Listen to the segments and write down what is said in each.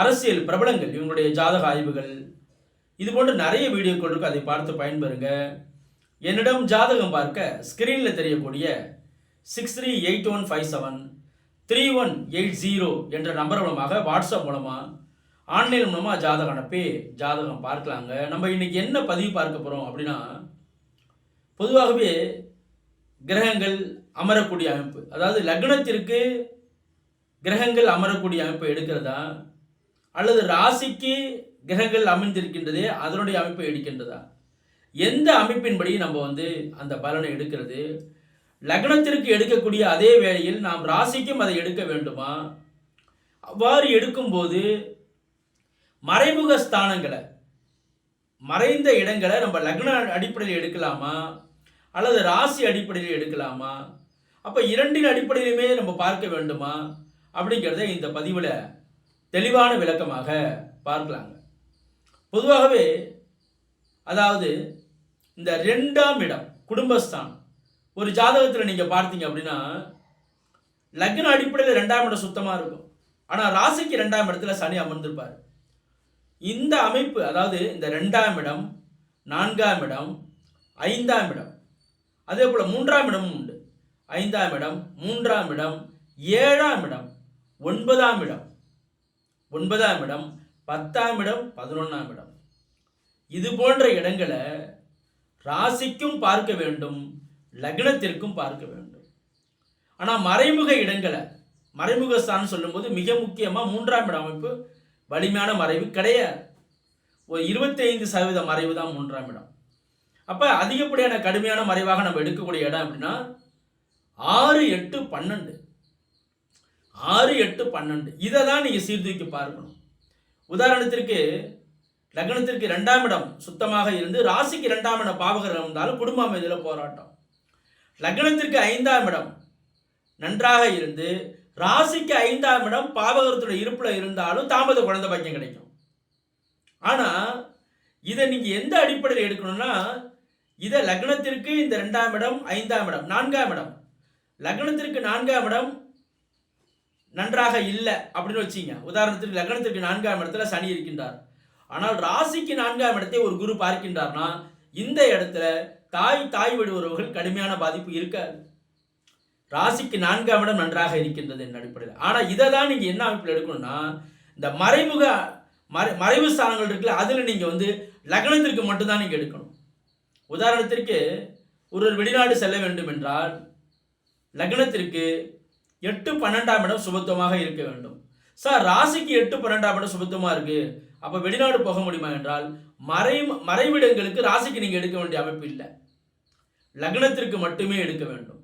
அரசியல் பிரபலங்கள் இவங்களுடைய ஜாதக ஆய்வுகள் இது போன்ற நிறைய வீடியோக்கள் இருக்குது அதை பார்த்து பயன்பெறுங்க. என்னிடம் ஜாதகம் பார்க்க ஸ்கிரீனில் தெரியக்கூடிய six three eight one five seven three one eight zero என்ற நம்பர் மூலமாக வாட்ஸ்அப் மூலமாக ஆன்லைன் மூலமாக ஜாதகம் அனுப்பி ஜாதகம் பார்க்கலாங்க. நம்ம இன்னைக்கு என்ன பதிவு பார்க்க போகிறோம் அப்படின்னா பொதுவாகவே கிரகங்கள் அமரக்கூடிய அமைப்பு. அதாவது லக்னத்திற்கு கிரகங்கள் அமரக்கூடிய அமைப்பு எடுக்கிறதா அல்லது ராசிக்கு கிரகங்கள் அமைந்திருக்கின்றதே அதனுடைய அமைப்பை எடுக்கின்றதா? எந்த அமைப்பின்படி நம்ம வந்து அந்த பலனை எடுக்கிறது? லக்னத்திற்கு எடுக்கக்கூடிய அதே வேளையில் நாம் ராசிக்கும் அதை எடுக்க வேண்டுமா? அவ்வாறு எடுக்கும்போது மறைமுக ஸ்தானங்களை மறைந்த இடங்களை நம்ம லக்ன அடிப்படையில் எடுக்கலாமா? அல்லது ராசி அடிப்படையில் எடுக்கலாமா? அப்போ இரண்டின் அடிப்படையிலுமே நம்ம பார்க்க வேண்டுமா? அப்படிங்கிறத இந்த பதிவில் தெளிவான விளக்கமாக பார்க்கலாங்க. பொதுவாகவே அதாவது இந்த ரெண்டாம் இடம் குடும்பஸ்தானம் ஒரு ஜாதகத்தில் நீங்கள் பார்த்தீங்க அப்படின்னா லக்ன அடிப்படையில் ரெண்டாம் இடம் சுத்தமாக இருக்கும். ஆனால் ராசிக்கு ரெண்டாம் இடத்துல சனி அமர்ந்திருப்பார். இந்த அமைப்பு அதாவது இந்த ரெண்டாம் இடம் நான்காம் இடம் ஐந்தாம் இடம் அதே போல் மூன்றாம் இடமும் உண்டு. ஐந்தாம் இடம் மூன்றாம் இடம் ஏழாம் இடம் ஒன்பதாம் இடம் ஒன்பதாம் இடம் பத்தாம் இடம் பதினொன்றாம் இடம். இது போன்ற இடங்களை ராசிக்கும் பார்க்க வேண்டும் லக்னத்திற்கும் பார்க்க வேண்டும். ஆனால் மறைமுக இடங்களை மறைமுக ஸ்தானம் சொல்லும்போது மிக முக்கியமாக மூன்றாம் இட அமைப்பு வலிமையான மறைவு கிடையாது. ஒரு இருபத்தைந்து சதவீத மறைவு தான் மூன்றாம் இடம். அப்போ அதிகப்படியான கடுமையான மறைவாக நம்ம எடுக்கக்கூடிய இடம் அப்படின்னா ஆறு எட்டு பன்னெண்டு. ஆறு எட்டு பன்னெண்டு. இதை தான் நீங்கள் சீர்தூக்கி பார்க்கணும். உதாரணத்திற்கு லக்னத்திற்கு ரெண்டாம் இடம் சுத்தமாக இருந்து ராசிக்கு ரெண்டாம் இடம் பாவகரம் இருந்தாலும் குடும்ப அமைதியில் போராட்டம். லக்னத்திற்கு ஐந்தாம் இடம் நன்றாக இருந்து ராசிக்கு ஐந்தாம் இடம் பாவகரத்துடைய இருப்பில் இருந்தாலும் தாமத குழந்தை பாக்கியம் கிடைக்கும். ஆனால் இதை நீங்கள் எந்த அடிப்படையில் எடுக்கணும்னா இதை லக்னத்திற்கு இந்த ரெண்டாம் இடம் ஐந்தாம் இடம் நான்காம் இடம். லக்னத்திற்கு நான்காம் இடம் நன்றாக இல்லை அப்படின்னு வச்சிங்க. உதாரணத்திற்கு லக்னத்திற்கு நான்காம் இடத்துல சனி இருக்கின்றார். ஆனால் ராசிக்கு நான்காம் இடத்தை ஒரு குரு பார்க்கின்றார்னா இந்த இடத்துல தாய் தாய் வீடு உறவுகள் கடுமையான பாதிப்பு இருக்காது. ராசிக்கு நான்காம் இடம் நன்றாக இருக்கின்றது என் அடிப்படையில். ஆனால் இதை தான் நீங்கள் என்ன அமைப்பில் எடுக்கணும்னா இந்த மறைமுக மறை மறைவு ஸ்தானங்கள் இருக்குல்ல அதில் நீங்கள் வந்து லக்னத்திற்கு மட்டும்தான் நீங்கள் எடுக்கணும். உதாரணத்திற்கு ஒருவர் வெளிநாடு செல்ல வேண்டும் என்றால் லக்னத்திற்கு எட்டு பன்னெண்டாம் இடம் சுபத்துவமாக இருக்க வேண்டும். சார் ராசிக்கு எட்டு பன்னெண்டாம் இடம் சுபத்துவமாக இருக்கு. அப்போ வெளிநாடு போக முடியுமா என்றால் மறை மறைவிடங்களுக்கு ராசிக்கு நீங்கள் எடுக்க வேண்டிய அமைப்பு இல்லை. லக்னத்திற்கு மட்டுமே எடுக்க வேண்டும்.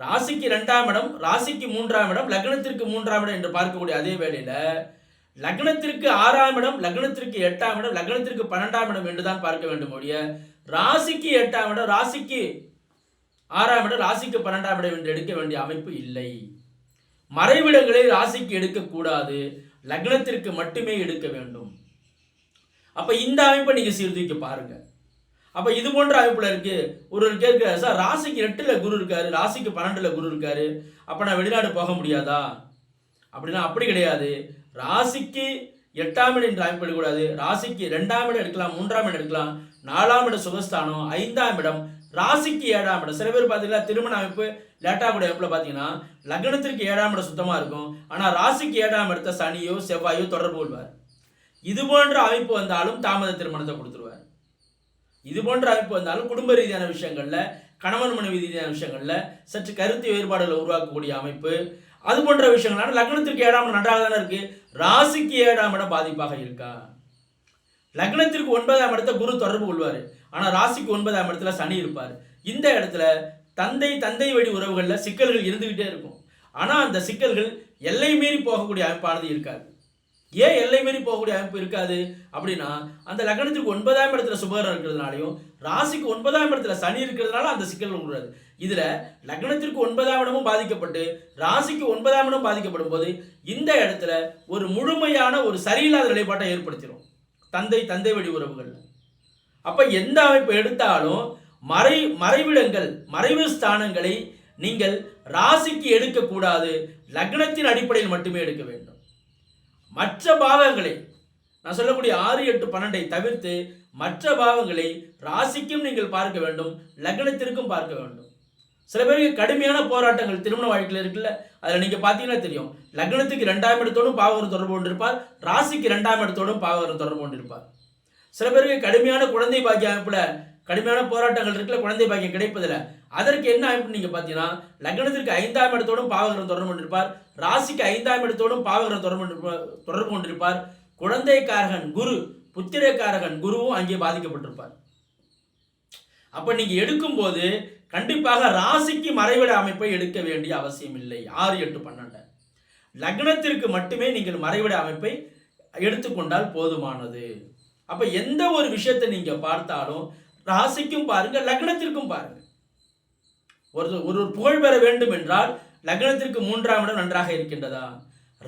ராசிக்கு ரெண்டாம் இடம் ராசிக்கு மூன்றாம் இடம் லக்னத்திற்கு மூன்றாம் இடம் என்று பார்க்கக்கூடிய அதே வேளையில் லக்னத்திற்கு ஆறாம் இடம் லக்னத்திற்கு எட்டாம் இடம் லக்னத்திற்கு பன்னெண்டாம் இடம் என்று தான் பார்க்க வேண்டும் ஒழிய ராசிக்கு எட்டாம் இடம் ராசிக்கு ஆறாம் இடம் ராசிக்கு பன்னெண்டாம் இடம் என்று எடுக்க வேண்டிய அமைப்பு இல்லை. மறைவிடங்களை ராசிக்கு எடுக்கக்கூடாது. லக்னத்திற்கு மட்டுமே எடுக்க வேண்டும். அப்போ இந்த அமைப்பை நீங்கள் சீர்தூக்கி பாருங்க. அப்போ இது போன்ற அமைப்பில் இருக்கு. ஒருவர் கேட்கிறார் சார் ராசிக்கு எட்டில் குரு இருக்காரு ராசிக்கு பன்னெண்டுல குரு இருக்காரு. அப்போ நான் வெளிநாடு போக முடியாதா? அப்படின்னா அப்படி கிடையாது. ராசிக்கு எட்டாம் இடம் என்று அமைப்பு எடுக்கக்கூடாது ராசிக்கு ரெண்டாம் இடம் எடுக்கலாம் மூன்றாம் இடம் எடுக்கலாம் நாலாம் இடம் சுகஸ்தானம் ஐந்தாம் இடம் ராசிக்கு ஏழாம் இடம். சில பேர் பார்த்தீங்கன்னா திருமண அமைப்பு லேட்டாக கூட அமைப்பில் பார்த்தீங்கன்னா லக்னத்திற்கு ஏழாம் இடம் சுத்தமாக இருக்கும். ஆனால் ராசிக்கு ஏழாம் இடத்த சனியோ செவ்வாயோ தொடர்பு கொள்வார். இது போன்ற அமைப்பு வந்தாலும் தாமத திருமணத்தை கொடுத்துருவார். இது போன்ற அமைப்பு வந்தாலும் குடும்ப ரீதியான விஷயங்களில் கணவன் மனைவி ரீதியான விஷயங்களில் சற்று கருத்து வேறுபாடுகளை உருவாக்கக்கூடிய அமைப்பு. அது போன்ற விஷயங்களான லக்னத்திற்கு ஏழாம் இடம் நன்றாக தானே இருக்கு. ராசிக்கு ஏழாம் இடம் பாதிப்பாக இருக்கா? லக்னத்திற்கு ஒன்பதாம் இடத்த குரு தொடர்பு கொள்வார். ஆனால் ராசிக்கு ஒன்பதாம் இடத்துல சனி இருப்பார். இந்த இடத்துல தந்தை தந்தை வழி உறவுகளில் சிக்கல்கள் இருந்துக்கிட்டே இருக்கும். ஆனால் அந்த சிக்கல்கள் எல்லை மீறி போகக்கூடிய அமைப்பானது இருக்காது. ஏன் எல்லை மீறி போகக்கூடிய அமைப்பு இருக்காது? அப்படின்னா அந்த லக்னத்திற்கு ஒன்பதாம் இடத்துல சுபகரம் இருக்கிறதுனாலையும் ராசிக்கு ஒன்பதாம் இடத்துல சனி இருக்கிறதுனால அந்த சிக்கல் உண்டாது. இதில் லக்னத்திற்கு ஒன்பதாம் இடமும் பாதிக்கப்பட்டு ராசிக்கு ஒன்பதாம் இடம் பாதிக்கப்படும் போது இந்த இடத்துல ஒரு முழுமையான ஒரு சரியில்லாத நிலைப்பாட்டை ஏற்படுத்திடும் தந்தை தந்தை வழி உறவுகளில். அப்போ எந்த அமைப்பு எடுத்தாலும் மறை மறைவிடங்கள் மறைவு ஸ்தானங்களை நீங்கள் ராசிக்கு எடுக்கக்கூடாது. லக்னத்தின் அடிப்படையில் மட்டுமே எடுக்க வேண்டும். மற்ற பாவங்களை நான் சொல்லக்கூடிய ஆறு எட்டு பன்னெண்டை தவிர்த்து மற்ற பாவங்களை ராசிக்கும் நீங்கள் பார்க்க வேண்டும் லக்னத்திற்கும் பார்க்க வேண்டும். சில பேருக்கு கடுமையான போராட்டங்கள் திருமண வாழ்க்கையில் இருக்குல்ல அதில் நீங்கள் பார்த்தீங்கன்னா தெரியும். லக்னத்துக்கு ரெண்டாம் இடத்தோடும் பாவகரம் தொடர்பு கொண்டிருப்பார் ராசிக்கு ரெண்டாம் இடத்தோடும் பாவகரம் தொடர்பு கொண்டிருப்பார். சில பேருக்கு கடுமையான குழந்தை பாக்கிய அமைப்பில் கடுமையான போராட்டங்கள் இருக்குல்ல குழந்தை பாக்கியம் கிடைப்பதில்ல. அதற்கு என்ன அமைப்பு நீங்கள் பார்த்தீங்கன்னா லக்னத்திற்கு ஐந்தாம் இடத்தோடும் பாவகரம் தொடர்பு கொண்டிருப்பார். ராசிக்கு ஐந்தாம் இடத்தோடும் பாவகரம் தொடர்பு தொடர்பு கொண்டிருப்பார். குழந்தைக்காரகன் குரு புத்திரக்காரகன் குருவும் அங்கே பாதிக்கப்பட்டிருப்பார். அப்போ நீங்கள் எடுக்கும்போது கண்டிப்பாக ராசிக்கு மறைவிட அமைப்பை எடுக்க வேண்டிய அவசியம் இல்லை. ஆறு எட்டு பன்னெண்டு. லக்னத்திற்கு மட்டுமே நீங்கள் மறைவிட அமைப்பை எடுத்துக்கொண்டால் போதுமானது. அப்ப எந்த ஒரு விஷயத்தை நீங்க பார்த்தாலும் ராசிக்கும் பாருங்க லக்னத்திற்கும் பாருங்க. ஒரு ஒரு புகழ் பெற வேண்டும் என்றால் லக்னத்திற்கு மூன்றாம் இடம் நன்றாக இருக்கின்றதா?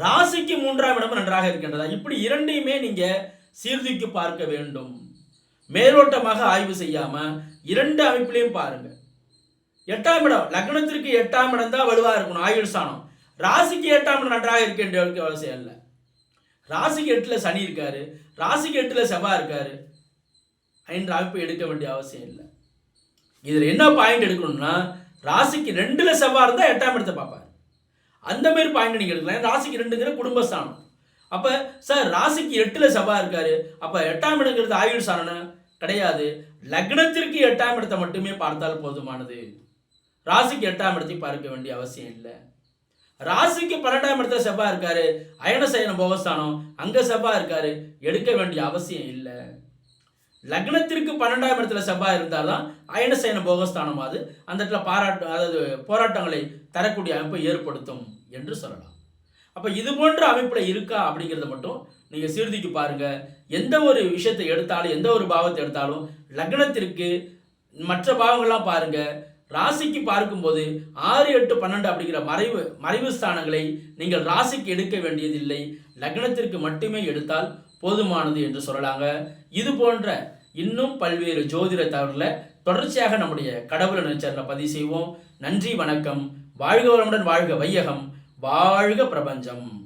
ராசிக்கு மூன்றாம் இடம் நன்றாக இருக்கின்றதா? இப்படி இரண்டையுமே நீங்க சீர்தூக்கி பார்க்க வேண்டும். மேலோட்டமாக ஆய்வு செய்யாம இரண்டு அமைப்பிலையும் பாருங்க. எட்டாம் இடம் லக்னத்திற்கு எட்டாம் இடம் தான் வலுவா இருக்கணும் ஆயுள் ஸ்தானம். ராசிக்கு எட்டாம் இடம் நன்றாக இருக்க அவசியம் இல்லை ராசிக்கு எட்டில் சனி இருக்காரு ராசிக்கு எட்டில் செவ்வாய் இருக்காரு. என்ற அமைப்பு எடுக்க வேண்டிய அவசியம் இல்லை. இதில் என்ன பாயிண்ட் எடுக்கணும்னா ராசிக்கு ரெண்டில் செவ்வாய் இருந்தால் எட்டாம் இடத்தை பார்ப்பார். அந்த மாதிரி பாயிண்ட் நீங்கள் எடுக்கலாம். ராசிக்கு ரெண்டுங்கிற குடும்பஸ்தானம். அப்போ சார் ராசிக்கு எட்டில் செவ்வாய் இருக்காரு. அப்போ எட்டாம் இடங்கிறது ஆயுள் சாரணம் கிடையாது. லக்னத்திற்கு எட்டாம் இடத்தை மட்டுமே பார்த்தால் போதுமானது. ராசிக்கு எட்டாம் இடத்தை பார்க்க வேண்டிய அவசியம் இல்லை. ராசிக்கு பன்னெண்டாம் இடத்துல செவ்வாய் இருக்காரு. அயன சயன போகஸ்தானம் அங்க செவ்வாய் இருக்காரு. எடுக்க வேண்டிய அவசியம் இல்லை. லக்னத்திற்கு பன்னெண்டாம் இடத்துல செவ்வாய் இருந்தால்தான் அயன சயன போகஸ்தானம் அது. அந்த இடத்துல பாராட்டு அதாவது போராட்டங்களை தரக்கூடிய அமைப்பை ஏற்படுத்தும் என்று சொல்லலாம். அப்போ இது போன்ற அமைப்பில் இருக்கா அப்படிங்கிறத மட்டும் நீங்கள் சீர்திக்கு பாருங்கள் எந்த ஒரு விஷயத்தை எடுத்தாலும் எந்த ஒரு பாவத்தை எடுத்தாலும் லக்னத்திற்கு மற்ற பாவங்கள்லாம் பாருங்கள் ராசிக்கு பார்க்கும்போது ஆறு எட்டு பன்னெண்டு அப்படிங்கிற மறைவு மறைவு ஸ்தானங்களை நீங்கள் ராசிக்கு எடுக்க வேண்டியதில்லை. லக்னத்திற்கு மட்டுமே எடுத்தால் போதுமானது என்று சொல்லலாங்க. இது போன்ற இன்னும் பல்வேறு ஜோதிட தவறில் தொடர்ச்சியாக நம்முடைய கடவுள் நினைச்சரில் பதிவு செய்வோம். நன்றி வணக்கம். வாழ்க வளமுடன் வாழ்க வையகம். வாழ்க பிரபஞ்சம்.